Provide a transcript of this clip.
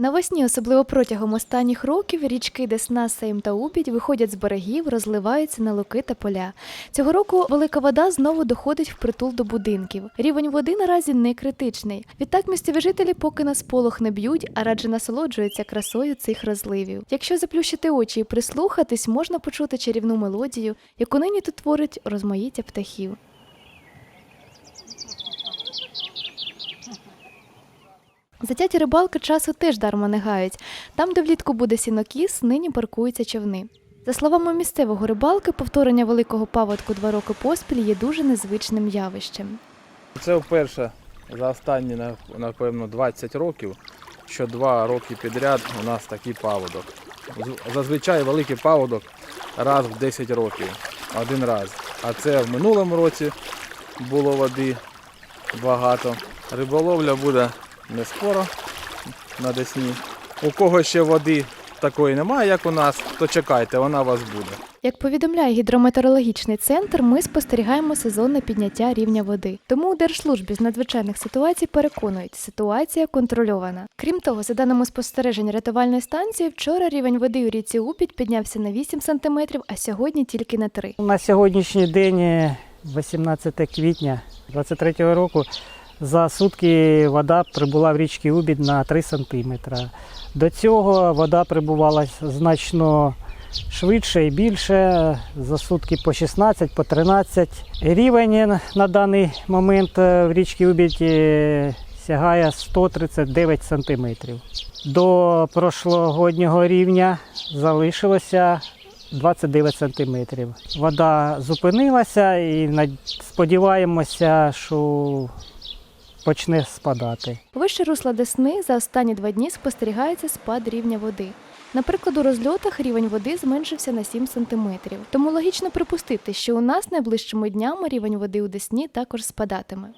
Навесні, особливо протягом останніх років, річки Десна, Сейм та Упідь виходять з берегів, розливаються на луки та поля. Цього року велика вода знову доходить впритул до будинків. Рівень води наразі не критичний. Відтак місцеві жителі поки на сполох не б'ють, а радше насолоджуються красою цих розливів. Якщо заплющити очі і прислухатись, можна почути чарівну мелодію, яку нині тут творить розмаїття птахів. Затяті рибалки часу теж дарма не гають. Там, де влітку буде сінокіс, нині паркуються човни. За словами місцевого рибалки, повторення великого паводку два роки поспіль є дуже незвичним явищем. Це вперше за останні, напевно, 20 років, що два роки підряд у нас такий паводок. Зазвичай великий паводок раз в 10 років, один раз. А це в минулому році було води багато. Риболовля буде не скоро на Десні. У кого ще води такої немає, як у нас, то чекайте, вона у вас буде. Як повідомляє гідрометеорологічний центр, ми спостерігаємо сезонне підняття рівня води. Тому у Держслужбі з надзвичайних ситуацій переконують, ситуація контрольована. Крім того, за даними спостережень рятувальної станції, вчора рівень води у річці Упідь піднявся на 8 см, а сьогодні тільки на 3. На сьогоднішній день, е, 18 квітня 2023 року, за сутки вода прибула в річці Убід на 3 см. До цього вода прибувала значно швидше і більше, за сутки по 16, по 13. Рівень на даний момент е, в річці Убід е, сягає 139 см. До прошлогоднього рівня залишилося 29 сантиметрів. Вода зупинилася і сподіваємося, що почне спадати. Вище русла Десни за останні два дні спостерігається спад рівня води. Наприклад, у розльотах рівень води зменшився на 7 сантиметрів. Тому логічно припустити, що у нас найближчими днями рівень води у Десні також спадатиме.